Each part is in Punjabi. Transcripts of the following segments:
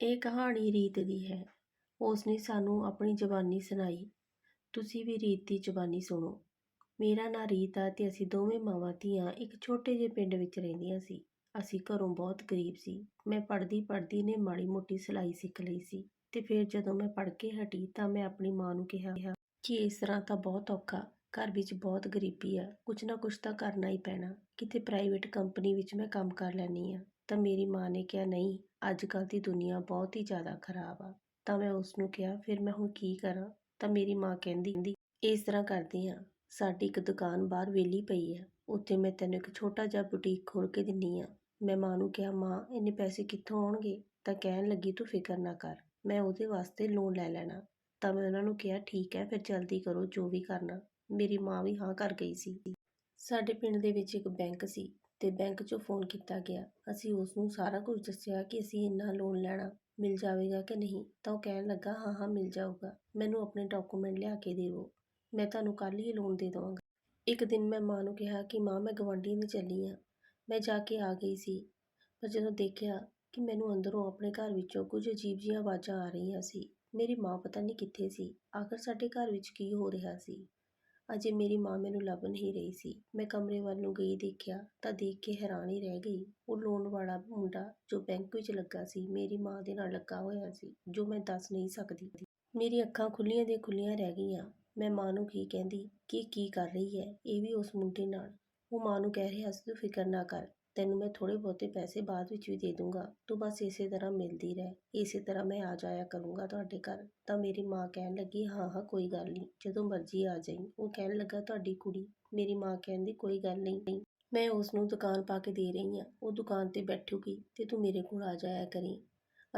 ਇਹ ਕਹਾਣੀ ਰੀਤ ਦੀ ਹੈ। ਉਸ ਨੇ ਸਾਨੂੰ ਆਪਣੀ ਜਬਾਨੀ ਸੁਣਾਈ। ਤੁਸੀਂ ਵੀ ਰੀਤ ਦੀ ਜ਼ੁਬਾਨੀ ਸੁਣੋ। ਮੇਰਾ ਨਾਂ ਰੀਤ ਆ ਤੇ ਅਸੀਂ ਦੋਵੇਂ ਮਾਵਾਂ ਧੀਆਂ ਇੱਕ ਛੋਟੇ ਜਿਹੇ ਪਿੰਡ ਵਿੱਚ ਰਹਿੰਦੀਆਂ ਸੀ। ਅਸੀਂ ਘਰੋਂ ਬਹੁਤ ਗਰੀਬ ਸੀ। ਮੈਂ ਪੜ੍ਹਦੀ ਪੜ੍ਹਦੀ ਨੇ ਮਾੜੀ ਮੋਟੀ ਸਿਲਾਈ ਸਿੱਖ ਲਈ ਸੀ ਤੇ ਫਿਰ ਜਦੋਂ ਮੈਂ ਪੜ੍ਹ ਕੇ ਹਟੀ ਤਾਂ ਮੈਂ ਆਪਣੀ ਮਾਂ ਨੂੰ ਕਿਹਾ, ਕਿ ਇਸ ਤਰ੍ਹਾਂ ਤਾਂ ਬਹੁਤ ਔਖਾ, ਘਰ ਵਿੱਚ ਬਹੁਤ ਗਰੀਬੀ ਆ ਕੁਝ ਨਾ ਕੁਝ ਤਾਂ ਕਰਨਾ ਹੀ ਪੈਣਾ। ਕਿਤੇ ਪ੍ਰਾਈਵੇਟ ਕੰਪਨੀ ਵਿੱਚ ਮੈਂ ਕੰਮ ਕਰ ਲੈਣੀ ਆ ਤਾਂ ਮੇਰੀ ਮਾਂ ਨੇ ਕਿਹਾ, ਨਹੀਂ ਅੱਜ ਕੱਲ੍ਹ ਦੀ ਦੁਨੀਆ ਬਹੁਤ ਹੀ ਜ਼ਿਆਦਾ ਖਰਾਬ ਆ। ਤਾਂ ਮੈਂ ਉਸ ਨੂੰ ਕਿਹਾ, ਫਿਰ ਮੈਂ ਹੁਣ ਕੀ ਕਰਾਂ? ਤਾਂ ਮੇਰੀ ਮਾਂ ਕਹਿੰਦੀ ਕਹਿੰਦੀ ਇਸ ਤਰ੍ਹਾਂ ਕਰਦੀ ਆ। ਸਾਡੀ ਇੱਕ ਦੁਕਾਨ ਬਾਹਰ ਵਿਹਲੀ ਪਈ ਆ। ਉੱਥੇ ਮੈਂ ਤੈਨੂੰ ਇੱਕ ਛੋਟਾ ਜਿਹਾ ਬੁਟੀਕ ਖੋਲ ਕੇ ਦਿੰਨੀ ਆ। ਮੈਂ ਮਾਂ ਨੂੰ ਕਿਹਾ, ਮਾਂ, ਇੰਨੇ ਪੈਸੇ ਕਿੱਥੋਂ ਆਉਣਗੇ? ਤਾਂ ਕਹਿਣ ਲੱਗੀ, ਤੂੰ ਫਿਕਰ ਨਾ ਕਰ। ਮੈਂ ਉਹਦੇ ਵਾਸਤੇ ਲੋਨ ਲੈ ਲੈਣਾ। ਤਾਂ ਮੈਂ ਉਹਨਾਂ ਨੂੰ ਕਿਹਾ, ਠੀਕ ਹੈ, ਫਿਰ ਜਲਦੀ ਕਰੋ ਜੋ ਵੀ ਕਰਨਾ। ਮੇਰੀ ਮਾਂ ਵੀ ਹਾਂ ਕਰ ਗਈ ਸੀ। ਸਾਡੇ ਪਿੰਡ ਦੇ ਵਿੱਚ ਇੱਕ ਬੈਂਕ ਸੀ। ਅਤੇ ਬੈਂਕ 'ਚੋਂ ਫੋਨ ਕੀਤਾ ਗਿਆ। ਅਸੀਂ ਉਸਨੂੰ ਸਾਰਾ ਕੁਝ ਦੱਸਿਆ ਕਿ ਅਸੀਂ ਇੰਨਾ ਲੋਨ ਲੈਣਾ ਮਿਲ ਜਾਵੇਗਾ ਕਿ ਨਹੀਂ, ਤਾਂ ਉਹ ਕਹਿਣ ਲੱਗਾ, ਹਾਂ ਹਾਂ, ਮਿਲ ਜਾਊਗਾ। ਮੈਨੂੰ ਆਪਣੇ ਡਾਕੂਮੈਂਟ ਲਿਆ ਕੇ ਦੇਵੋ। ਮੈਂ ਤੁਹਾਨੂੰ ਕੱਲ੍ਹ ਹੀ ਲੋਨ ਦੇ ਦੇਵਾਂਗਾ। ਇੱਕ ਦਿਨ ਮੈਂ ਮਾਂ ਨੂੰ ਕਿਹਾ ਕਿ, ਮਾਂ, ਮੈਂ ਗਵਾਂਢੀ ਦੇ ਚੱਲੀ ਹਾਂ ਮੈਂ ਜਾ ਕੇ ਆ ਗਈ ਸੀ, ਪਰ ਜਦੋਂ ਦੇਖਿਆ ਕਿ ਮੈਨੂੰ ਅੰਦਰੋਂ ਆਪਣੇ ਘਰ ਵਿੱਚੋਂ ਕੁਝ ਅਜੀਬ ਜਿਹੀਆਂ ਆਵਾਜ਼ਾਂ ਆ ਰਹੀਆਂ ਸੀ, ਮੇਰੀ ਮਾਂ ਪਤਾ ਨਹੀਂ ਕਿੱਥੇ ਸੀ। ਆਖਰ ਸਾਡੇ ਘਰ ਵਿੱਚ ਕੀ ਹੋ ਰਿਹਾ ਸੀ? ਅਜੇ ਮੇਰੀ ਮਾਂ ਮੈਨੂੰ ਲੱਭ ਨਹੀਂ ਰਹੀ ਸੀ। ਮੈਂ ਕਮਰੇ ਵੱਲ ਨੂੰ ਗਈ ਦੇਖਿਆ ਤਾਂ ਦੇਖ ਕੇ ਹੈਰਾਨ ਹੀ ਰਹਿ ਗਈ। ਉਹ ਲੋਨ ਵਾਲਾ ਮੁੰਡਾ ਜੋ ਬੈਂਕ ਵਿੱਚ ਲੱਗਾ ਸੀ, ਮੇਰੀ ਮਾਂ ਦੇ ਨਾਲ ਲੱਗਾ ਹੋਇਆ ਸੀ, ਜੋ ਮੈਂ ਦੱਸ ਨਹੀਂ ਸਕਦੀ ਮੇਰੀ ਅੱਖਾਂ ਖੁੱਲੀਆਂ ਦੇ ਖੁੱਲੀਆਂ ਰਹਿ ਗਈਆਂ। ਮੈਂ ਮਾਂ ਨੂੰ ਕੀ ਕਹਿੰਦੀ, ਕਿ ਕੀ ਕਰ ਰਹੀ ਹੈ? ਇਹ ਵੀ ਉਸ ਮੁੰਡੇ ਨਾਲ। ਉਹ ਮਾਂ ਨੂੰ ਕਹਿ ਰਿਹਾ ਸੀ ਤੂੰ ਫਿਕਰ ਨਾ ਕਰ। ਤੈਨੂੰ ਮੈਂ ਥੋੜੇ ਬਹੁਤੇ ਪੈਸੇ ਬਾਅਦ ਵਿੱਚ ਵੀ ਦੇ ਦੂੰਗਾ। ਤੂੰ ਬਸ ਇਸੇ ਤਰ੍ਹਾਂ ਮਿਲਦੀ ਰਹਿ। ਇਸੇ ਤਰ੍ਹਾਂ ਮੈਂ ਆ ਜਾਇਆ ਕਰੂੰਗਾ ਤੁਹਾਡੇ ਘਰ। ਤਾਂ ਮੇਰੀ ਮਾਂ ਕਹਿਣ ਲੱਗੀ, ਹਾਂ ਹਾਂ, ਕੋਈ ਗੱਲ ਨਹੀਂ। ਜਦੋਂ ਮਰਜ਼ੀ ਆ ਜਾਈ। ਉਹ ਕਹਿਣ ਲੱਗਾ, ਤੁਹਾਡੀ ਕੁੜੀ, ਮੇਰੀ ਮਾਂ ਕਹਿੰਦੀ ਕੋਈ ਗੱਲ ਨਹੀਂ। ਮੈਂ ਉਸ ਨੂੰ ਦੁਕਾਨ ਪਾ ਕੇ ਦੇ ਰਹੀ ਹਾਂ। ਉਹ ਦੁਕਾਨ ਤੇ ਬੈਠੂਗੀ ਤੇ ਤੂੰ ਮੇਰੇ ਕੋਲ ਆ ਜਾਇਆ ਕਰੀ।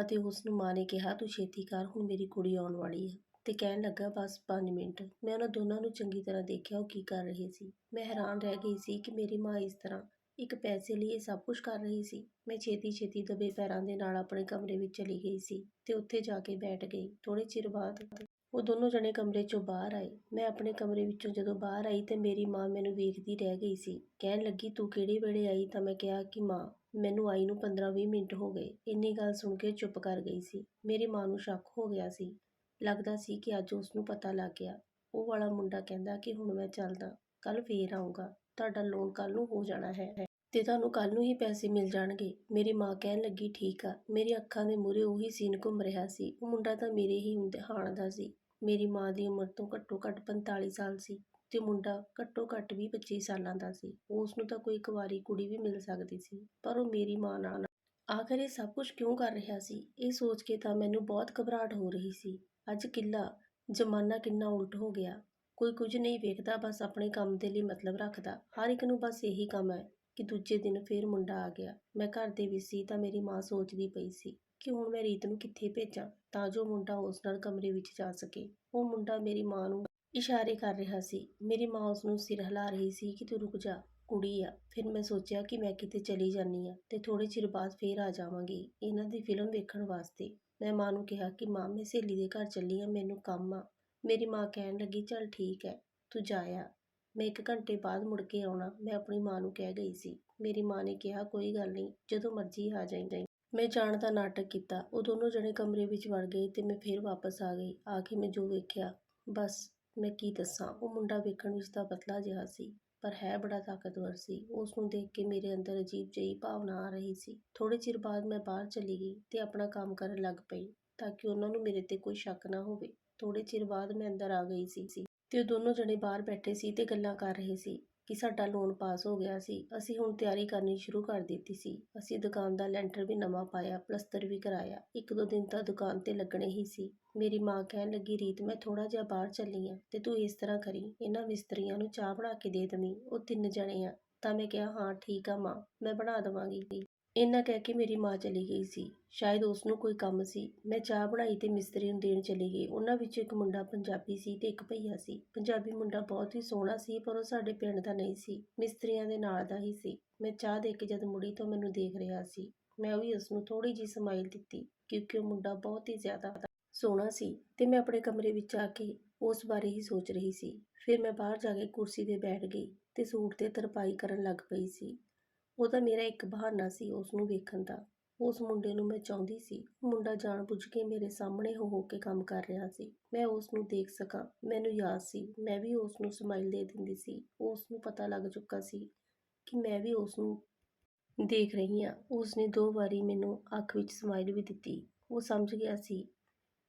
ਅਤੇ ਉਸ ਨੂੰ ਮਾਂ ਨੇ ਕਿਹਾ, ਤੂੰ ਛੇਤੀ ਕਰ, ਹੁਣ ਮੇਰੀ ਕੁੜੀ ਆਉਣ ਵਾਲੀ ਹੈ ਤੇ ਕਹਿਣ ਲੱਗਾ, ਬਸ 5 ਮਿੰਟ। ਮੈਂ ਉਹਨਾਂ ਦੋਨਾਂ ਨੂੰ ਚੰਗੀ ਤਰ੍ਹਾਂ ਦੇਖਿਆ, ਉਹ ਕੀ ਕਰ ਰਹੇ ਸੀ। ਮੈਂ ਹੈਰਾਨ ਰਹਿ ਗਈ ਸੀ ਕਿ ਮੇਰੀ ਮਾਂ ਇਸ ਤਰ੍ਹਾਂ ਇੱਕ ਪੈਸੇ ਲਈ ਇਹ ਸਭ ਕੁਝ ਕਰ ਰਹੀ ਸੀ। ਮੈਂ ਛੇਤੀ ਛੇਤੀ ਦਬੇ ਪੈਰਾਂ ਦੇ ਨਾਲ ਆਪਣੇ ਕਮਰੇ ਵਿੱਚ ਚਲੀ ਗਈ ਸੀ ਤੇ ਉੱਥੇ ਜਾ ਕੇ ਬੈਠ ਗਈ। ਥੋੜ੍ਹੇ ਚਿਰ ਬਾਅਦ ਉਹ ਦੋਨੋਂ ਜਣੇ ਕਮਰੇ ਚੋਂ ਬਾਹਰ ਆਏ। ਮੈਂ ਆਪਣੇ ਕਮਰੇ ਵਿੱਚੋਂ ਜਦੋਂ ਬਾਹਰ ਆਈ ਤਾਂ ਮੇਰੀ ਮਾਂ ਮੈਨੂੰ ਵੇਖਦੀ ਰਹਿ ਗਈ ਸੀ। ਕਹਿਣ ਲੱਗੀ, ਤੂੰ ਕਿਹੜੇ ਵੇਲੇ ਆਈ? ਤਾਂ ਮੈਂ ਕਿਹਾ ਕਿ ਮਾਂ, ਮੈਨੂੰ ਆਈ ਨੂੰ 15-20 ਮਿੰਟ ਹੋ ਗਏ। ਇੰਨੀ ਗੱਲ ਸੁਣ ਕੇ ਚੁੱਪ ਕਰ ਗਈ ਸੀ। ਮੇਰੀ ਮਾਂ ਨੂੰ ਸ਼ੱਕ ਹੋ ਗਿਆ ਸੀ। ਲੱਗਦਾ ਸੀ ਕਿ ਅੱਜ ਉਸ ਨੂੰ ਪਤਾ ਲੱਗ ਗਿਆ। ਉਹ ਵਾਲਾ ਮੁੰਡਾ ਕਹਿੰਦਾ ਕਿ ਹੁਣ ਮੈਂ ਚੱਲਦਾ, ਕੱਲ੍ਹ ਫੇਰ ਆਊਂਗਾ। ਤੁਹਾਡਾ ਲੋਨ ਕੱਲ੍ਹ ਨੂੰ ਹੋ ਜਾਣਾ ਹੈ। ਤੇ ਤੁਹਾਨੂੰ ਕੱਲ ਨੂੰ ਹੀ ਪੈਸੇ ਮਿਲ ਜਾਣਗੇ। ਮੇਰੀ ਮਾਂ ਕਹਿਣ ਲੱਗੀ, ਠੀਕ ਆ। ਮੇਰੀ ਅੱਖਾਂ ਦੇ ਮੂਹਰੇ ਉਹੀ ਸੀਨ ਘੁੰਮ ਰਿਹਾ ਸੀ। ਉਹ ਮੁੰਡਾ ਤਾਂ ਮੇਰੇ ਹੀ ਹਾਣ ਦਾ ਸੀ। ਮੇਰੀ ਮਾਂ ਦੀ ਉਮਰ ਤੋਂ ਘੱਟੋ ਘੱਟ 45 ਸਾਲ ਸੀ ਤੇ ਮੁੰਡਾ ਘੱਟੋ ਘੱਟ ਵੀ 25 ਸਾਲਾਂ ਦਾ ਸੀ। ਉਸ ਨੂੰ ਤਾਂ ਕੋਈ ਕੁਵਾਰੀ ਕੁੜੀ ਵੀ ਮਿਲ ਸਕਦੀ ਸੀ, ਪਰ ਉਹ ਮੇਰੀ ਮਾਂ ਨਾਲ ਆਖਰ ਇਹ ਸਭ ਕੁਝ ਕਿਉਂ ਕਰ ਰਿਹਾ ਸੀ? ਇਹ ਸੋਚ ਕੇ ਤਾਂ ਮੈਨੂੰ ਬਹੁਤ ਘਬਰਾਹਟ ਹੋ ਰਹੀ ਸੀ। ਅੱਜ ਕਿੱਲਾ ਜ਼ਮਾਨਾ ਕਿੰਨਾ ਉਲਟ ਹੋ ਗਿਆ। ਕੋਈ ਕੁਝ ਨਹੀਂ ਵੇਖਦਾ, ਬਸ ਆਪਣੇ ਕੰਮ ਦੇ ਲਈ ਮਤਲਬ ਰੱਖਦਾ। ਹਰ ਇੱਕ ਨੂੰ ਬਸ ਇਹੀ ਕੰਮ ਹੈ। ਕਿ ਦੂਜੇ ਦਿਨ ਫੇਰ ਮੁੰਡਾ ਆ ਗਿਆ। ਮੈਂ ਘਰ ਦੇ ਵਿੱਚ ਸੀ ਤਾਂ ਮੇਰੀ ਮਾਂ ਸੋਚਦੀ ਪਈ ਸੀ, ਕਿ ਹੁਣ ਮੈਂ ਰੀਤ ਨੂੰ ਕਿੱਥੇ ਭੇਜਾਂ ਤਾਂ ਜੋ ਮੁੰਡਾ ਉਸ ਨਾਲ ਕਮਰੇ ਵਿੱਚ ਜਾ ਸਕੇ। ਉਹ ਮੁੰਡਾ ਮੇਰੀ ਮਾਂ ਨੂੰ ਇਸ਼ਾਰੇ ਕਰ ਰਿਹਾ ਸੀ। ਮੇਰੀ ਮਾਂ ਉਸ ਨੂੰ ਸਿਰ ਹਿਲਾ ਰਹੀ ਸੀ ਕਿ ਤੂੰ ਰੁਕ ਜਾ, ਕੁੜੀ ਆ। ਫਿਰ ਮੈਂ ਸੋਚਿਆ ਕਿ ਮੈਂ ਕਿਤੇ ਚਲੀ ਜਾਨੀ ਆ ਤੇ ਥੋੜੇ ਚਿਰ ਬਾਅਦ ਫੇਰ ਆ ਜਾਵਾਂਗੀ ਇਹਨਾਂ ਦੀ ਫਿਲਮ ਵੇਖਣ ਵਾਸਤੇ। ਮੈਂ ਮਾਂ ਨੂੰ ਕਿਹਾ ਕਿ ਮਾਂ, ਮੈਂ ਸਹੇਲੀ ਦੇ ਘਰ ਚੱਲੀ ਆ ਮੈਨੂੰ ਕੰਮ ਆ। ਮੇਰੀ ਮਾਂ ਕਹਿਣ ਲੱਗੀ, ਚੱਲ ਠੀਕ ਹੈ, ਤੂੰ ਜਾ ਆ। ਮੈਂ ਇੱਕ ਘੰਟੇ ਬਾਅਦ ਮੁੜ ਕੇ ਆਉਣਾ, ਮੈਂ ਆਪਣੀ ਮਾਂ ਨੂੰ ਕਹਿ ਗਈ ਸੀ। ਮੇਰੀ ਮਾਂ ਨੇ ਕਿਹਾ, ਕੋਈ ਗੱਲ ਨਹੀਂ, ਜਦੋਂ ਮਰਜ਼ੀ ਆ ਜਾਈਂ ਮੈਂ ਜਾਣ ਦਾ ਨਾਟਕ ਕੀਤਾ। ਉਹ ਦੋਨੋਂ ਜਣੇ ਕਮਰੇ ਵਿੱਚ ਵੜ ਗਏ ਤੇ ਮੈਂ ਫੇਰ ਵਾਪਸ ਆ ਗਈ। ਆ ਕੇ ਮੈਂ ਜੋ ਵੇਖਿਆ, ਬਸ ਮੈਂ ਕੀ ਦੱਸਾਂ, ਉਹ ਮੁੰਡਾ ਵੇਖਣ ਵਿੱਚ ਤਾਂ ਪਤਲਾ ਜਿਹਾ ਸੀ, ਪਰ ਹੈ ਬੜਾ ਤਾਕਤਵਰ ਸੀ। ਉਸ ਨੂੰ ਦੇਖ ਕੇ ਮੇਰੇ ਅੰਦਰ ਅਜੀਬ ਜਿਹੀ ਭਾਵਨਾ ਆ ਰਹੀ ਸੀ। ਥੋੜੇ ਚਿਰ ਬਾਅਦ ਮੈਂ ਬਾਹਰ ਚਲੀ ਗਈ ਤੇ ਆਪਣਾ ਕੰਮ ਕਰਨ ਲੱਗ ਪਈ, ਤਾਂ ਕਿ ਉਹਨਾਂ ਨੂੰ ਮੇਰੇ ਤੇ ਕੋਈ ਸ਼ੱਕ ਨਾ ਹੋਵੇ। ਥੋੜੇ ਚਿਰ ਬਾਅਦ ਮੈਂ ਅੰਦਰ ਆ ਗਈ ਸੀ। ਤੇ ਉਹ ਦੋਨੋਂ ਜਣੇ ਬਾਹਰ ਬੈਠੇ ਸੀ ਤੇ ਗੱਲਾਂ ਕਰ ਰਹੇ ਸੀ ਕਿ ਸਾਡਾ ਲੋਨ ਪਾਸ ਹੋ ਗਿਆ ਸੀ। ਅਸੀਂ ਹੁਣ ਤਿਆਰੀ ਕਰਨੀ ਸ਼ੁਰੂ ਕਰ ਦਿੱਤੀ ਸੀ। ਅਸੀਂ ਦੁਕਾਨ ਦਾ ਲੈਂਟਰ ਵੀ ਨਵਾਂ ਪਾਇਆ, ਪਲਸਤਰ ਵੀ ਕਰਾਇਆ। ਇੱਕ ਦੋ ਦਿਨ ਤਾਂ ਦੁਕਾਨ ਤੇ ਲੱਗਣੇ ਹੀ ਸੀ। ਮੇਰੀ ਮਾਂ ਕਹਿਣ ਲੱਗੀ, ਰੀਤ, ਮੈਂ ਥੋੜਾ ਜਿਹਾ ਬਾਹਰ ਚੱਲੀ ਆ ਤੇ ਤੂੰ ਇਸ ਤਰ੍ਹਾਂ ਕਰੀ। ਇਹਨਾਂ ਮਿਸਤਰੀਆਂ ਨੂੰ ਚਾਹ ਬਣਾ ਕੇ ਦੇ ਦਵੀਂ। ਉਹ ਤਿੰਨ ਜਣੇ ਆ। ਤਾਂ ਮੈਂ ਕਿਹਾ, ਹਾਂ, ਠੀਕ ਆ ਮਾਂ, ਮੈਂ ਬਣਾ ਦਵਾਂਗੀ। ਇੰਨਾ ਕਹਿ ਕੇ ਮੇਰੀ ਮਾਂ ਚਲੀ ਗਈ ਸੀ। ਸ਼ਾਇਦ ਉਸ ਨੂੰ ਕੋਈ ਕੰਮ ਸੀ। ਮੈਂ ਚਾਹ ਬਣਾਈ ਤੇ ਮਿਸਤਰੀ ਨੂੰ ਦੇਣ ਚਲੀ ਗਈ। ਉਹਨਾਂ ਵਿੱਚੋਂ ਇੱਕ ਮੁੰਡਾ ਪੰਜਾਬੀ ਸੀ ਤੇ ਇੱਕ ਭਈਆ ਸੀ। ਪੰਜਾਬੀ ਮੁੰਡਾ ਬਹੁਤ ਹੀ ਸੋਹਣਾ ਸੀ, ਪਰ ਉਹ ਸਾਡੇ ਪਿੰਡ ਦਾ ਨਹੀਂ ਸੀ। ਮਿਸਤਰੀਆਂ ਦੇ ਨਾਲ ਦਾ ਹੀ ਸੀ। ਮੈਂ ਚਾਹ ਦੇ ਕੇ ਜਦ ਮੁੜੀ ਤਾਂ ਮੈਨੂੰ ਦੇਖ ਰਿਹਾ ਸੀ। ਮੈਂ ਵੀ ਉਸ ਨੂੰ ਥੋੜੀ ਜੀ ਸਮਾਈਲ ਦਿੱਤੀ, ਕਿਉਂਕਿ ਉਹ ਮੁੰਡਾ ਬਹੁਤ ਹੀ ਜ਼ਿਆਦਾ ਸੋਹਣਾ ਸੀ ਤੇ ਮੈਂ ਆਪਣੇ ਕਮਰੇ ਵਿੱਚ ਆ ਕੇ ਉਸ ਬਾਰੇ ਹੀ ਸੋਚ ਰਹੀ ਸੀ। ਫਿਰ ਮੈਂ ਬਾਹਰ ਜਾ ਕੇ ਕੁਰਸੀ ਤੇ ਬੈਠ ਗਈ ਤੇ ਸੂਟ ਤੇ ਤਰਪਾਈ ਕਰਨ ਲੱਗ ਪਈ ਸੀ। ਉਹਦਾ ਮੇਰਾ ਇੱਕ ਬਹਾਨਾ ਸੀ ਉਸ ਨੂੰ ਵੇਖਣ ਦਾ। ਉਸ ਮੁੰਡੇ ਨੂੰ ਮੈਂ ਚਾਹੁੰਦੀ ਸੀ। ਮੁੰਡਾ ਜਾਣ-ਬੁੱਝ ਕੇ ਮੇਰੇ ਸਾਹਮਣੇ ਹੋ ਹੋ ਕੇ ਕੰਮ ਕਰ ਰਿਹਾ ਸੀ। ਮੈਂ ਉਸ ਨੂੰ ਦੇਖ ਸਕਾਂ। ਮੈਨੂੰ ਯਾਦ ਸੀ। ਮੈਂ ਵੀ ਉਸ ਨੂੰ ਸਮਾਈਲ ਦੇ ਦਿੰਦੀ ਸੀ। ਉਸ ਨੂੰ ਪਤਾ ਲੱਗ ਚੁੱਕਾ ਸੀ ਕਿ ਮੈਂ ਵੀ ਉਸ ਨੂੰ ਦੇਖ ਰਹੀ ਹਾਂ। ਉਸ ਨੇ ਦੋ ਵਾਰੀ ਮੈਨੂੰ ਅੱਖ ਵਿੱਚ ਸਮਾਈਲ ਵੀ ਦਿੱਤੀ। ਉਹ ਸਮਝ ਗਿਆ ਸੀ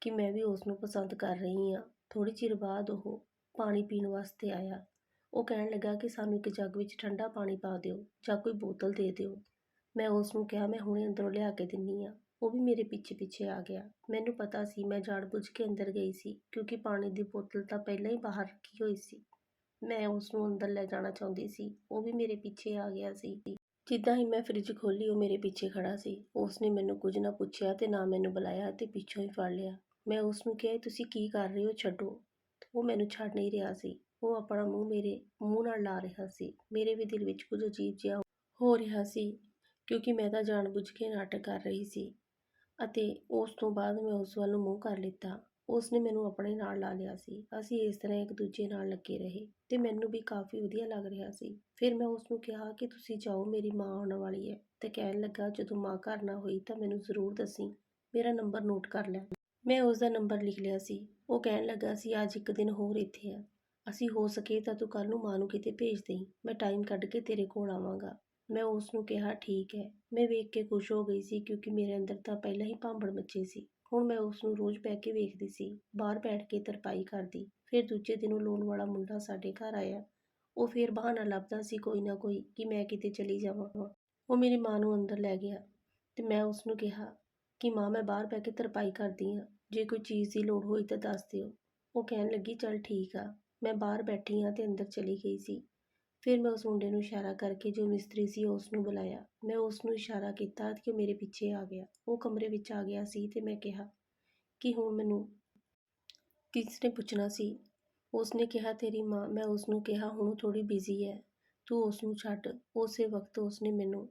ਕਿ ਮੈਂ ਵੀ ਉਸ ਨੂੰ ਪਸੰਦ ਕਰ ਰਹੀ ਹਾਂ। ਥੋੜੀ ਚਿਰ ਬਾਅਦ ਉਹ ਪਾਣੀ ਪੀਣ ਵਾਸਤੇ ਆਇਆ। ਉਹ ਕਹਿਣ ਲੱਗਾ ਕਿ ਸਾਨੂੰ ਇੱਕ ਜੱਗ ਵਿੱਚ ਠੰਡਾ ਪਾਣੀ ਪਾ ਦਿਓ ਜਾਂ ਕੋਈ ਬੋਤਲ ਦੇ ਦਿਓ। ਮੈਂ ਉਸ ਨੂੰ ਕਿਹਾ, ਮੈਂ ਹੁਣੇ ਅੰਦਰੋਂ ਲਿਆ ਕੇ ਦਿੰਨੀ ਆ। ਉਹ ਵੀ ਮੇਰੇ ਪਿੱਛੇ ਪਿੱਛੇ ਆ ਗਿਆ। ਮੈਨੂੰ ਪਤਾ ਸੀ, ਮੈਂ ਜਾਣ-ਬੁੱਝ ਕੇ ਅੰਦਰ ਗਈ ਸੀ, ਕਿਉਂਕਿ ਪਾਣੀ ਦੀ ਬੋਤਲ ਤਾਂ ਪਹਿਲਾਂ ਹੀ ਬਾਹਰ ਰੱਖੀ ਹੋਈ ਸੀ। ਮੈਂ ਉਸ ਨੂੰ ਅੰਦਰ ਲੈ ਜਾਣਾ ਚਾਹੁੰਦੀ ਸੀ। ਉਹ ਵੀ ਮੇਰੇ ਪਿੱਛੇ ਆ ਗਿਆ ਸੀ। ਜਿੱਦਾਂ ਹੀ ਮੈਂ ਫ੍ਰਿਜ ਖੋਲੀ ਉਹ ਮੇਰੇ ਪਿੱਛੇ ਖੜਾ ਸੀ। ਉਸ ਨੇ ਮੈਨੂੰ ਕੁਝ ਨਾ ਪੁੱਛਿਆ ਤੇ ਨਾ ਮੈਨੂੰ ਬੁਲਾਇਆ ਤੇ ਪਿੱਛੋਂ ਹੀ ਫੜ ਲਿਆ। ਮੈਂ ਉਸ ਨੂੰ ਕਿਹਾ, ਤੁਸੀਂ ਕੀ ਕਰ ਰਹੇ ਹੋ? ਛੱਡੋ। ਉਹ ਮੈਨੂੰ ਛੱਡ ਨਹੀਂ ਰਿਹਾ ਸੀ। ਉਹ ਆਪਣਾ ਮੂੰਹ ਮੇਰੇ ਮੂੰਹ ਨਾਲ ਲਾ ਰਿਹਾ ਸੀ। ਮੇਰੇ ਵੀ ਦਿਲ ਵਿੱਚ ਕੁਝ ਅਜੀਬ ਜਿਹਾ ਹੋ ਰਿਹਾ ਸੀ, ਕਿਉਂਕਿ ਮੈਂ ਤਾਂ ਜਾਣਬੁੱਝ ਕੇ ਨਾਟਕ ਕਰ ਰਹੀ ਸੀ ਅਤੇ ਉਸ ਤੋਂ ਬਾਅਦ ਮੈਂ ਉਸ ਵੱਲ ਨੂੰ ਮੂੰਹ ਕਰ ਲਿੱਤਾ। ਉਸ ਨੇ ਮੈਨੂੰ ਆਪਣੇ ਨਾਲ ਲਾ ਲਿਆ ਸੀ। ਅਸੀਂ ਇਸ ਤਰ੍ਹਾਂ ਇੱਕ ਦੂਜੇ ਨਾਲ ਲੱਗੇ ਰਹੇ ਤੇ ਮੈਨੂੰ ਵੀ ਕਾਫੀ ਵਧੀਆ ਲੱਗ ਰਿਹਾ ਸੀ। ਫਿਰ ਮੈਂ ਉਸ ਨੂੰ ਕਿਹਾ ਕਿ ਤੁਸੀਂ ਜਾਓ, ਮੇਰੀ ਮਾਂ ਆਉਣ ਵਾਲੀ ਹੈ। ਤੇ ਕਹਿਣ ਲੱਗਾ, ਜਦੋਂ ਮਾਂ ਘਰ ਨਾ ਹੋਈ ਤਾਂ ਮੈਨੂੰ ਜ਼ਰੂਰ ਦੱਸੀ। ਮੇਰਾ ਨੰਬਰ ਨੋਟ ਕਰ ਲੈ। ਮੈਂ ਉਸ ਦਾ ਨੰਬਰ ਲਿਖ ਲਿਆ ਸੀ। ਉਹ ਕਹਿਣ ਲੱਗਾ ਸੀ ਅੱਜ ਇੱਕ ਦਿਨ ਹੋਰ ਇੱਥੇ ਆ। ਅਸੀਂ ਹੋ ਸਕੇ ਤਾਂ ਤੂੰ ਕੱਲ੍ਹ ਨੂੰ ਮਾਂ ਨੂੰ ਕਿਤੇ ਭੇਜ ਦੇਈਂ। ਮੈਂ ਟਾਈਮ ਕੱਢ ਕੇ ਤੇਰੇ ਕੋਲ ਆਵਾਂਗਾ। ਮੈਂ ਉਸ ਨੂੰ ਕਿਹਾ, ਠੀਕ ਹੈ। ਮੈਂ ਵੇਖ ਕੇ ਖੁਸ਼ ਹੋ ਗਈ ਸੀ ਕਿਉਂਕਿ ਮੇਰੇ ਅੰਦਰ ਤਾਂ ਪਹਿਲਾਂ ਹੀ ਭਾਂਬੜ ਮੱਚੀ ਸੀ। ਹੁਣ ਮੈਂ ਉਸ ਨੂੰ ਰੋਜ਼ ਬਹਿ ਕੇ ਵੇਖਦੀ ਸੀ। ਬਾਹਰ ਬੈਠ ਕੇ ਤਰਪਾਈ ਕਰਦੀ। ਫਿਰ ਦੂਜੇ ਦਿਨ ਉਹ ਲੋਨ ਵਾਲਾ ਮੁੰਡਾ ਸਾਡੇ ਘਰ ਆਇਆ। ਉਹ ਫਿਰ ਬਹਾਨਾ ਲੱਭਦਾ ਸੀ ਕੋਈ ਨਾ ਕੋਈ ਕਿ ਮੈਂ ਕਿਤੇ ਚਲੀ ਜਾਵਾਂ। ਉਹ ਮੇਰੀ ਮਾਂ ਨੂੰ ਅੰਦਰ ਲੈ ਗਿਆ ਤੇ ਮੈਂ ਉਸ ਨੂੰ ਕਿਹਾ ਕਿ, ਮਾਂ, ਮੈਂ ਬਾਹਰ ਬਹਿ ਕੇ ਤਰਪਾਈ ਕਰਦੀ ਹਾਂ ਜੇ ਕੋਈ ਚੀਜ਼ ਦੀ ਲੋੜ ਹੋਈ ਤਾਂ ਦੱਸ ਦਿਓ। ਉਹ ਕਹਿਣ ਲੱਗੀ, ਚੱਲ ਠੀਕ ਆ। ਮੈਂ ਬਾਹਰ ਬੈਠੀ ਹਾਂ ਤੇ ਅੰਦਰ ਚਲੀ ਗਈ ਸੀ। ਫਿਰ ਮੈਂ ਉਸ ਮੁੰਡੇ ਨੂੰ ਇਸ਼ਾਰਾ ਕਰਕੇ ਜੋ ਮਿਸਤਰੀ ਸੀ ਉਸ ਨੂੰ ਬੁਲਾਇਆ। ਮੈਂ ਉਸ ਨੂੰ ਇਸ਼ਾਰਾ ਕੀਤਾ ਕਿ ਉਹ ਮੇਰੇ ਪਿੱਛੇ ਆ ਗਿਆ। ਉਹ ਕਮਰੇ ਵਿੱਚ ਆ ਗਿਆ ਸੀ ਤੇ ਮੈਂ ਕਿਹਾ ਕਿ ਹੁਣ ਮੈਨੂੰ ਕਿਸ ਨੇ ਪੁੱਛਣਾ ਸੀ? ਉਸ ਨੇ ਕਿਹਾ, ਤੇਰੀ ਮਾਂ। ਮੈਂ ਉਸ ਨੂੰ ਕਿਹਾ, ਹੁਣ ਥੋੜੀ ਬਿਜ਼ੀ ਹੈ। ਤੂੰ ਉਸ ਨੂੰ ਛੱਡ। ਉਸੇ ਵਕਤ ਉਸ ਨੇ ਮੈਨੂੰ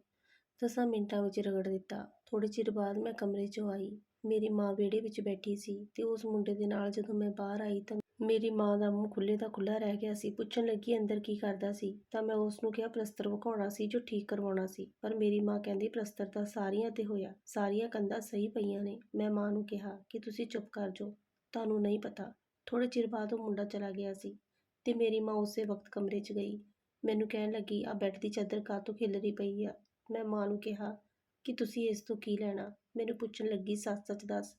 ਦਸਾਂ ਮਿੰਟਾਂ ਵਿੱਚ ਰਗੜ ਦਿੱਤਾ। ਥੋੜੇ ਚਿਰ ਬਾਅਦ ਮੈਂ ਕਮਰੇ 'ਚੋਂ ਆਈ। ਮੇਰੀ ਮਾਂ ਵਿਹੜੇ ਵਿੱਚ ਬੈਠੀ ਸੀ ਤੇ ਉਸ ਮੁੰਡੇ ਦੇ ਨਾਲ ਜਦੋਂ ਮੈਂ ਬਾਹਰ ਆਈ ਤਾਂ ਮੇਰੀ ਮਾਂ ਦਾ ਮੂੰਹ ਖੁੱਲੇ ਦਾ ਖੁੱਲਾ ਰਹਿ ਗਿਆ ਸੀ। ਪੁੱਛਣ ਲੱਗੀ, ਅੰਦਰ ਕੀ ਕਰਦਾ ਸੀ? ਤਾਂ ਮੈਂ ਉਸ ਨੂੰ ਕਿਹਾ ਪਲਸਤਰ ਵਿਖਾਉਣਾ ਸੀ ਜੋ ਠੀਕ ਕਰਵਾਉਣਾ ਸੀ। ਪਰ ਮੇਰੀ ਮਾਂ ਕਹਿੰਦੀ ਪਲਸਤਰ ਤਾਂ ਸਾਰੀਆਂ ਤੇ ਹੋਇਆ। ਸਾਰੀਆਂ ਕੰਧਾਂ ਸਹੀ ਪਈਆਂ ਨੇ। ਮੈਂ ਮਾਂ ਨੂੰ ਕਿਹਾ, ਕਿ ਤੁਸੀਂ ਚੁੱਪ ਕਰ ਜਾਓ। ਤੁਹਾਨੂੰ ਨਹੀਂ ਪਤਾ। ਥੋੜੇ ਚਿਰ ਬਾਅਦ ਉਹ ਮੁੰਡਾ ਚਲਾ ਗਿਆ ਸੀ ਤੇ ਮੇਰੀ ਮਾਂ ਉਸੇ ਵਕਤ ਕਮਰੇ 'ਚ ਗਈ। ਮੈਨੂੰ ਕਹਿਣ ਲੱਗੀ, ਆ ਬੈੱਡ ਦੀ ਚਾਦਰ ਕਾਹਤੋਂ ਖਿਲਰੀ ਪਈ ਆ? ਮੈਂ ਮਾਂ ਨੂੰ ਕਿਹਾ, ਕਿ ਤੁਸੀਂ ਇਸ ਤੋਂ ਕੀ ਲੈਣਾ? ਮੈਨੂੰ ਪੁੱਛਣ ਲੱਗੀ, ਸੱਚ-ਸੱਚ ਦੱਸ।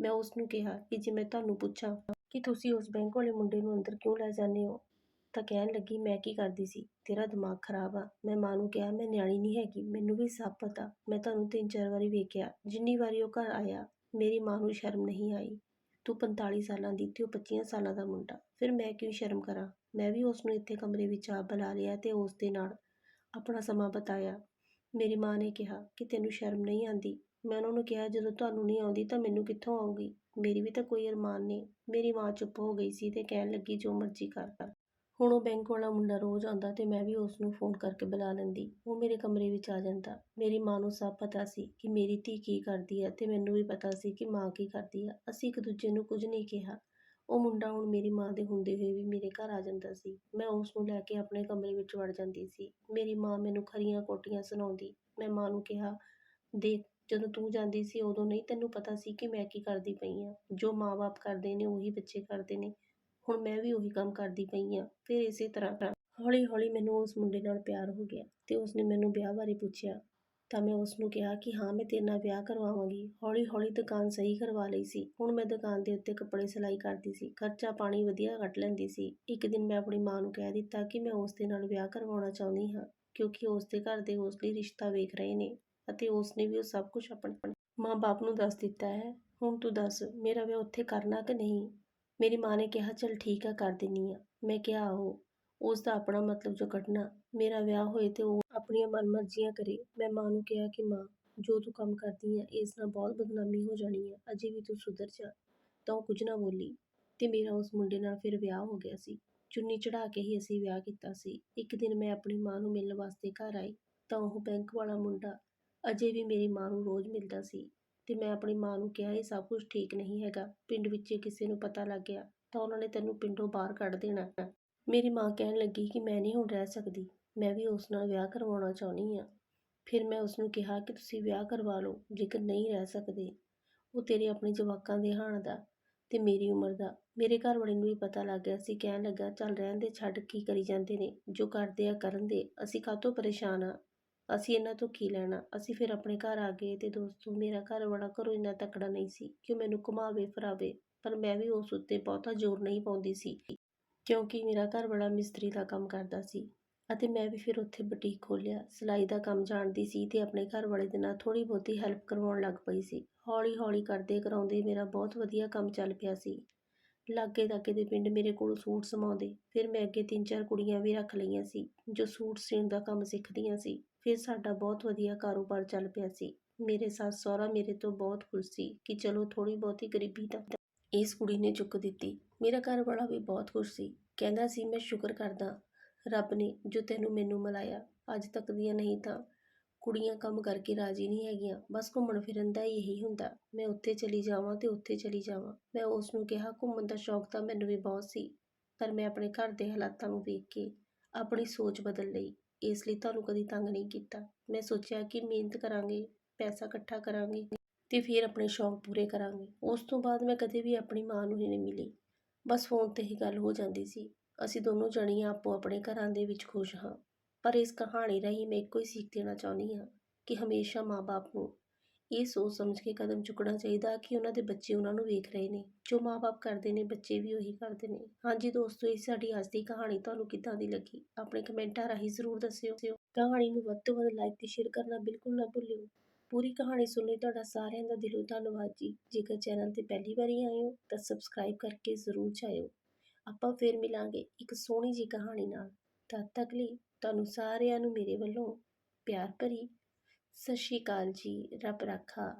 ਮੈਂ ਉਸ ਨੂੰ ਕਿਹਾ, ਕਿ ਜੇ ਮੈਂ ਤੁਹਾਨੂੰ ਪੁੱਛਾਂ ਕਿ ਤੁਸੀਂ ਉਸ ਬੈਂਕ ਵਾਲੇ ਮੁੰਡੇ ਨੂੰ ਅੰਦਰ ਕਿਉਂ ਲੈ ਜਾਂਦੇ ਹੋ? ਤਾਂ ਕਹਿਣ ਲੱਗੀ, ਮੈਂ ਕੀ ਕਰਦੀ ਸੀ? ਤੇਰਾ ਦਿਮਾਗ ਖਰਾਬ ਆ। ਮੈਂ ਮਾਂ ਨੂੰ ਕਿਹਾ, ਮੈਂ ਨਿਆਣੀ ਨਹੀਂ ਹੈਗੀ। ਮੈਨੂੰ ਵੀ ਸਭ ਪਤਾ। ਮੈਂ ਤੁਹਾਨੂੰ ਤਿੰਨ ਚਾਰ ਵਾਰੀ ਵੇਖਿਆ। ਜਿੰਨੀ ਵਾਰੀ ਉਹ ਘਰ ਆਇਆ, ਮੇਰੀ ਮਾਂ ਨੂੰ ਸ਼ਰਮ ਨਹੀਂ ਆਈ। ਤੂੰ 45 ਸਾਲਾਂ ਦੀ ਤੇ ਉਹ 25 ਸਾਲਾਂ ਦਾ ਮੁੰਡਾ। ਫਿਰ ਮੈਂ ਕਿਉਂ ਸ਼ਰਮ ਕਰਾਂ? ਮੈਂ ਵੀ ਉਸ ਨੂੰ ਇੱਥੇ ਕਮਰੇ ਵਿੱਚ ਆ ਬੁਲਾ ਲਿਆ ਤੇ ਉਸ ਦੇ ਨਾਲ ਆਪਣਾ ਸਮਾਂ ਬਤਾਇਆ। ਮੇਰੀ ਮਾਂ ਨੇ ਕਿਹਾ ਕਿ ਤੈਨੂੰ ਸ਼ਰਮ ਨਹੀਂ ਆਂਦੀ ਮੈਂ ਉਹਨਾਂ ਨੂੰ ਕਿਹਾ, ਜਦੋਂ ਤੁਹਾਨੂੰ ਨਹੀਂ ਆਉਂਦੀ ਤਾਂ ਮੈਨੂੰ ਕਿੱਥੋਂ ਆਊਗੀ ਮੇਰੀ ਵੀ ਤਾਂ ਕੋਈ ਅਰਮਾਨ ਨਹੀਂ। ਮੇਰੀ ਮਾਂ ਚੁੱਪ ਹੋ ਗਈ ਸੀ ਤੇ ਕਹਿਣ ਲੱਗੀ, ਜੋ ਮਰਜ਼ੀ ਕਰ ਹੁਣ ਉਹ ਬੈਂਕ ਵਾਲਾ ਮੁੰਡਾ ਰੋਜ਼ ਆਉਂਦਾ ਤੇ ਮੈਂ ਵੀ ਉਸ ਨੂੰ ਫੋਨ ਕਰਕੇ ਬੁਲਾ ਲੈਂਦੀ। ਉਹ ਮੇਰੇ ਕਮਰੇ ਵਿੱਚ ਆ ਜਾਂਦਾ। ਮੇਰੀ ਮਾਂ ਨੂੰ ਸਭ ਪਤਾ ਸੀ ਕਿ ਮੇਰੀ ਧੀ ਕੀ ਕਰਦੀ ਹੈ ਤੇ ਮੈਨੂੰ ਵੀ ਪਤਾ ਸੀ ਕਿ ਮਾਂ ਕੀ ਕਰਦੀ ਹੈ। ਅਸੀਂ ਇੱਕ ਦੂਜੇ ਨੂੰ ਕੁਝ ਨਹੀਂ ਕਿਹਾ। ਉਹ ਮੁੰਡਾ ਹੁਣ ਮੇਰੀ ਮਾਂ ਦੇ ਹੁੰਦੇ ਹੋਏ ਵੀ ਮੇਰੇ ਘਰ ਆ ਜਾਂਦਾ ਸੀ। ਮੈਂ ਉਸ ਨੂੰ ਲੈ ਕੇ ਆਪਣੇ ਕਮਰੇ ਵਿੱਚ ਵੜ ਜਾਂਦੀ ਸੀ। ਮੇਰੀ ਮਾਂ ਮੈਨੂੰ ਖਰੀਆਂ ਕੋਟੀਆਂ ਸੁਣਾਉਂਦੀ। ਮੈਂ ਮਾਂ ਨੂੰ ਕਿਹਾ, ਦੇਖ ਜਦੋਂ ਤੂੰ ਜਾਂਦੀ ਸੀ ਉਦੋਂ ਨਹੀਂ ਤੈਨੂੰ ਪਤਾ ਸੀ ਕਿ ਮੈਂ ਕੀ ਕਰਦੀ ਪਈ ਹਾਂ ਜੋ ਮਾਂ-ਬਾਪ ਕਰਦੇ ਨੇ ਉਹੀ ਬੱਚੇ ਕਰਦੇ ਨੇ। ਹੁਣ ਮੈਂ ਵੀ ਉਹੀ ਕੰਮ ਕਰਦੀ ਪਈ ਹਾਂ ਫਿਰ ਇਸੇ ਤਰ੍ਹਾਂ ਹੌਲੀ-ਹੌਲੀ ਮੈਨੂੰ ਉਸ ਮੁੰਡੇ ਨਾਲ ਪਿਆਰ ਹੋ ਗਿਆ ਤੇ ਉਸਨੇ ਮੈਨੂੰ ਵਿਆਹ ਬਾਰੇ ਪੁੱਛਿਆ। ਤਾਂ ਮੈਂ ਉਸ ਨੂੰ ਕਿਹਾ ਕਿ ਹਾਂ, ਮੈਂ ਤੇਰੇ ਨਾਲ ਵਿਆਹ ਕਰਵਾਵਾਂਗੀ। ਹੌਲੀ-ਹੌਲੀ ਦੁਕਾਨ ਸਹੀ ਕਰਵਾ ਲਈ ਸੀ। ਹੁਣ ਮੈਂ ਦੁਕਾਨ ਦੇ ਉੱਤੇ ਕੱਪੜੇ ਸਿਲਾਈ ਕਰਦੀ ਸੀ। ਖਰਚਾ ਪਾਣੀ ਵਧੀਆ ਕੱਢ ਲੈਂਦੀ ਸੀ। ਇੱਕ ਦਿਨ ਮੈਂ ਆਪਣੀ ਮਾਂ ਨੂੰ ਕਹਿ ਦਿੱਤਾ ਕਿ ਮੈਂ ਉਸ ਦੇ ਨਾਲ ਵਿਆਹ ਕਰਵਾਉਣਾ ਚਾਹੁੰਦੀ ਹਾਂ, ਕਿਉਂਕਿ ਉਸ ਦੇ ਘਰ ਦੇ ਉਸ ਲਈ ਰਿਸ਼ਤਾ ਵੇਖ ਰਹੇ ਨੇ। ਅਤੇ ਉਸ ਨੇ ਵੀ ਉਹ ਸਭ ਕੁਝ ਆਪਣੇ ਮਾਂ-ਬਾਪ ਨੂੰ ਦੱਸ ਦਿੱਤਾ ਹੈ। ਹੁਣ ਤੂੰ ਦੱਸ, ਮੇਰਾ ਵਿਆਹ ਉੱਥੇ ਕਰਨਾ ਕਿ ਨਹੀਂ? ਮੇਰੀ ਮਾਂ ਨੇ ਕਿਹਾ, ਚਲ ਠੀਕ ਆ, ਕਰ ਦਿੰਨੀ ਆ। ਮੈਂ ਕਿਹਾ, ਆਹੋ, ਉਸ ਦਾ ਆਪਣਾ ਮਤਲਬ ਜੋ ਕੱਢਣਾ। ਮੇਰਾ ਵਿਆਹ ਹੋਏ ਤੇ ਉਹ ਆਪਣੀਆਂ ਮਨਮਰਜ਼ੀਆਂ ਕਰੇ। ਮੈਂ ਮਾਂ ਨੂੰ ਕਿਹਾ ਕਿ, ਮਾਂ, ਜੋ ਤੂੰ ਕੰਮ ਕਰਦੀ ਹੈ ਇਸ ਨਾਲ ਬਹੁਤ ਬਦਨਾਮੀ ਹੋ ਜਾਣੀ ਹੈ ਅਜੇ ਵੀ ਤੂੰ ਸੁਧਰ ਜਾ। ਤਾਂ ਉਹ ਕੁਝ ਨਾ ਬੋਲੀ। ਤੇ ਮੇਰਾ ਉਸ ਮੁੰਡੇ ਨਾਲ ਫਿਰ ਵਿਆਹ ਹੋ ਗਿਆ ਸੀ। ਚੁੰਨੀ ਚੜਾ ਕੇ ਹੀ ਅਸੀਂ ਵਿਆਹ ਕੀਤਾ ਸੀ। ਇੱਕ ਦਿਨ ਮੈਂ ਆਪਣੀ ਮਾਂ ਨੂੰ ਮਿਲਣ ਵਾਸਤੇ ਘਰ ਆਈ ਤਾਂ ਉਹ ਬੈਂਕ ਵਾਲਾ ਮੁੰਡਾ ਅਜੇ ਵੀ ਮੇਰੀ ਮਾਂ ਨੂੰ ਰੋਜ਼ ਮਿਲਦਾ ਸੀ ਤੇ ਮੈਂ ਆਪਣੀ ਮਾਂ ਨੂੰ ਕਿਹਾ, ਇਹ ਸਭ ਕੁਝ ਠੀਕ ਨਹੀਂ ਹੈਗਾ। ਪਿੰਡ ਵਿੱਚ ਕਿਸੇ ਨੂੰ ਪਤਾ ਲੱਗ ਗਿਆ, ਤਾਂ ਉਹਨਾਂ ਨੇ ਤੈਨੂੰ ਪਿੰਡੋਂ ਬਾਹਰ ਕੱਢ ਦੇਣਾ। ਮੇਰੀ ਮਾਂ ਕਹਿਣ ਲੱਗੀ ਕਿ ਮੈਂ ਨਹੀਂ ਹੁਣ ਰਹਿ ਸਕਦੀ। ਮੈਂ ਵੀ ਉਸ ਨਾਲ ਵਿਆਹ ਕਰਵਾਉਣਾ ਚਾਹੁੰਦੀ ਹਾਂ। ਫਿਰ ਮੈਂ ਉਸ ਨੂੰ ਕਿਹਾ ਕਿ ਤੁਸੀਂ ਵਿਆਹ ਕਰਵਾ ਲਓ, ਜੇਕਰ ਨਹੀਂ ਰਹਿ ਸਕਦੇ। ਉਹ ਤੇਰੇ ਆਪਣੇ ਜਵਾਕਾਂ ਦੇ ਹਾਣ ਦਾ ਤੇ ਮੇਰੀ ਉਮਰ ਦਾ। ਮੇਰੇ ਘਰ ਵਾਲੇ ਨੂੰ ਵੀ ਪਤਾ ਲੱਗ ਗਿਆ ਸੀ, ਕਹਿਣ ਲੱਗਾ, ਚੱਲ ਰਹਿਣ ਦੇ, ਛੱਡ, ਕੀ ਕਰੀ ਜਾਂਦੇ ਨੇ? ਜੋ ਕਰਦੇ ਆ ਕਰਨ ਦੇ, ਅਸੀਂ ਕਾਹਤੋਂ ਪਰੇਸ਼ਾਨ ਆ ਅਸੀਂ ਇਹਨਾਂ ਤੋਂ ਕੀ ਲੈਣਾ? ਅਸੀਂ ਫਿਰ ਆਪਣੇ ਘਰ ਆ ਗਏ ਤੇ ਦੋਸਤੋ ਮੇਰਾ ਘਰ ਵਾਲਾ ਘਰੋਂ ਇੰਨਾ ਤਕੜਾ ਨਹੀਂ ਸੀ ਕਿ ਉਹ ਮੈਨੂੰ ਘੁਮਾਵੇ, ਫਰਾਵੇ। ਪਰ ਮੈਂ ਵੀ ਉਸ ਉੱਤੇ ਬਹੁਤਾ ਜ਼ੋਰ ਨਹੀਂ ਪਾਉਂਦੀ ਸੀ ਕਿਉਂਕਿ ਮੇਰਾ ਘਰ ਵਾਲਾ ਮਿਸਤਰੀ ਦਾ ਕੰਮ ਕਰਦਾ ਸੀ ਅਤੇ ਮੈਂ ਵੀ ਫਿਰ ਉੱਥੇ ਬੁਟੀਕ ਖੋਲ੍ਹਿਆ, ਸਿਲਾਈ ਦਾ ਕੰਮ ਜਾਣਦੀ ਸੀ ਤੇ ਆਪਣੇ ਘਰ ਵਾਲੇ ਦੇ ਨਾਲ ਥੋੜ੍ਹੀ ਬਹੁਤੀ ਹੈਲਪ ਕਰਵਾਉਣ ਲੱਗ ਪਈ ਸੀ। ਹੌਲੀ ਹੌਲੀ ਕਰਦੇ ਕਰਾਉਂਦੇ ਮੇਰਾ ਬਹੁਤ ਵਧੀਆ ਕੰਮ ਚੱਲ ਪਿਆ ਸੀ। ਲਾਗੇ ਦਾਗੇ ਦੇ ਪਿੰਡ ਮੇਰੇ ਕੋਲ ਸੂਟ ਸਮਾਉਂਦੇ, ਫਿਰ ਮੈਂ ਅੱਗੇ ਤਿੰਨ ਚਾਰ ਕੁੜੀਆਂ ਵੀ ਰੱਖ ਲਈਆਂ ਸੀ ਜੋ ਸੂਟ ਸੀਣ ਦਾ ਕੰਮ ਸਿੱਖਦੀਆਂ ਸੀ। ਫਿਰ ਸਾਡਾ ਬਹੁਤ ਵਧੀਆ ਕਾਰੋਬਾਰ ਚੱਲ ਪਿਆ ਸੀ। ਮੇਰੇ ਸੱਸ ਸਹੁਰਾ ਮੇਰੇ ਤੋਂ ਬਹੁਤ ਖੁਸ਼ ਸੀ ਕਿ ਚਲੋ ਥੋੜੀ ਬਹੁਤੀ ਗਰੀਬੀ ਤਾਂ ਇਸ ਕੁੜੀ ਨੇ ਚੁੱਕ ਦਿੱਤੀ। ਮੇਰਾ ਘਰ ਵਾਲਾ ਵੀ ਬਹੁਤ ਖੁਸ਼ ਸੀ। ਕਹਿੰਦਾ ਸੀ, ਮੈਂ ਸ਼ੁਕਰ ਕਰਦਾ, ਰੱਬ ਨੇ ਜੋ ਤੈਨੂੰ ਮੈਨੂੰ ਮਿਲਾਇਆ, ਅੱਜ ਤੱਕ ਦੀਆਂ ਨਹੀਂ ਤਾਂ ਕੁੜੀਆਂ ਕੰਮ ਕਰਕੇ ਰਾਜੀ ਨਹੀਂ ਹੈਗੀਆਂ। ਬਸ ਘੁੰਮਣ ਫਿਰਨ ਦਾ ਹੀ ਇਹੀ ਹੁੰਦਾ। ਮੈਂ ਉੱਥੇ ਚਲੀ ਜਾਵਾਂ ਤੇ ਉੱਥੇ ਚਲੀ ਜਾਵਾਂ। ਮੈਂ ਉਸ ਨੂੰ ਕਿਹਾ, ਘੁੰਮਣ ਦਾ ਸ਼ੌਕ ਤਾਂ ਮੈਨੂੰ ਵੀ ਬਹੁਤ ਸੀ, ਪਰ ਮੈਂ ਆਪਣੇ ਘਰ ਦੇ ਹਾਲਾਤਾਂ ਨੂੰ ਵੇਖ ਕੇ ਆਪਣੀ ਸੋਚ ਬਦਲ ਲਈ। ਇਸ ਲਈ ਤੁਹਾਨੂੰ ਕਦੀ ਤੰਗ ਨਹੀਂ ਕੀਤਾ। ਮੈਂ ਸੋਚਿਆ ਕਿ ਮਿਹਨਤ ਕਰਾਂਗੇ, ਪੈਸਾ ਇਕੱਠਾ ਕਰਾਂਗੇ ਤੇ ਫਿਰ ਆਪਣੇ ਸ਼ੌਕ ਪੂਰੇ ਕਰਾਂਗੇ। ਉਸ ਤੋਂ ਬਾਅਦ ਮੈਂ ਕਦੇ ਵੀ ਆਪਣੀ ਮਾਂ ਨੂੰ ਨਹੀਂ ਮਿਲੀ। ਬਸ ਫੋਨ ਤੇ ਹੀ ਗੱਲ ਹੋ ਜਾਂਦੀ ਸੀ। ਅਸੀਂ ਦੋਨੋਂ ਜਣੀਆਂ ਆਪੋ ਆਪਣੇ ਘਰਾਂ ਦੇ ਵਿੱਚ ਖੁਸ਼ ਹਾਂ। ਪਰ ਇਸ ਕਹਾਣੀ ਰਾਹੀਂ ਮੈਂ ਇੱਕੋ ਹੀ ਸਿੱਖ ਦੇਣਾ ਚਾਹੁੰਦੀ ਹਾਂ ਕਿ ਹਮੇਸ਼ਾ ਮਾਪੇ ਨੂੰ ਇਹ ਸੋਚ ਸਮਝ ਕੇ ਕਦਮ ਚੁੱਕਣਾ ਚਾਹੀਦਾ ਕਿ ਉਹਨਾਂ ਦੇ ਬੱਚੇ ਉਹਨਾਂ ਨੂੰ ਵੇਖ ਰਹੇ ਨੇ, ਜੋ ਮਾਪੇ ਕਰਦੇ ਨੇ, ਬੱਚੇ ਵੀ ਉਹੀ ਕਰਦੇ ਨੇ। ਹਾਂਜੀ ਦੋਸਤੋ, ਇਹ ਸਾਡੀ ਅੱਜ ਦੀ ਕਹਾਣੀ ਤੁਹਾਨੂੰ ਕਿੱਦਾਂ ਦੀ ਲੱਗੀ? ਆਪਣੇ ਕਮੈਂਟਾਂ ਰਾਹੀਂ ਜ਼ਰੂਰ ਦੱਸਿਓ। ਕਹਾਣੀ ਨੂੰ ਵੱਧ ਤੋਂ ਵੱਧ ਲਾਈਕ ਤੇ ਸ਼ੇਅਰ ਕਰਨਾ ਬਿਲਕੁਲ ਨਾ ਭੁੱਲਿਓ। ਪੂਰੀ ਕਹਾਣੀ ਸੁਣ ਲਈ ਤੁਹਾਡਾ ਸਾਰਿਆਂ ਦਾ ਦਿਲੋਂ ਧੰਨਵਾਦ ਜੀ। ਜੇਕਰ ਚੈਨਲ ਤੇ ਪਹਿਲੀ ਵਾਰੀ ਆਏ ਹੋ, ਤਾਂ ਸਬਸਕ੍ਰਾਈਬ ਕਰਕੇ ਜ਼ਰੂਰ ਜਾਇਓ। ਆਪਾਂ ਫੇਰ ਮਿਲਾਂਗੇ ਇੱਕ ਸੋਹਣੀ ਜੀ ਕਹਾਣੀ ਨਾਲ। ਤਦ ਤੱਕ ਲਈ ਤੁਹਾਨੂੰ ਸਾਰਿਆਂ ਨੂੰ ਮੇਰੇ ਵੱਲੋਂ ਪਿਆਰ ਭਰੀ ਸਤਿ ਸ਼੍ਰੀ ਅਕਾਲ ਜੀ ਰੱਬ ਰਾਖਾ।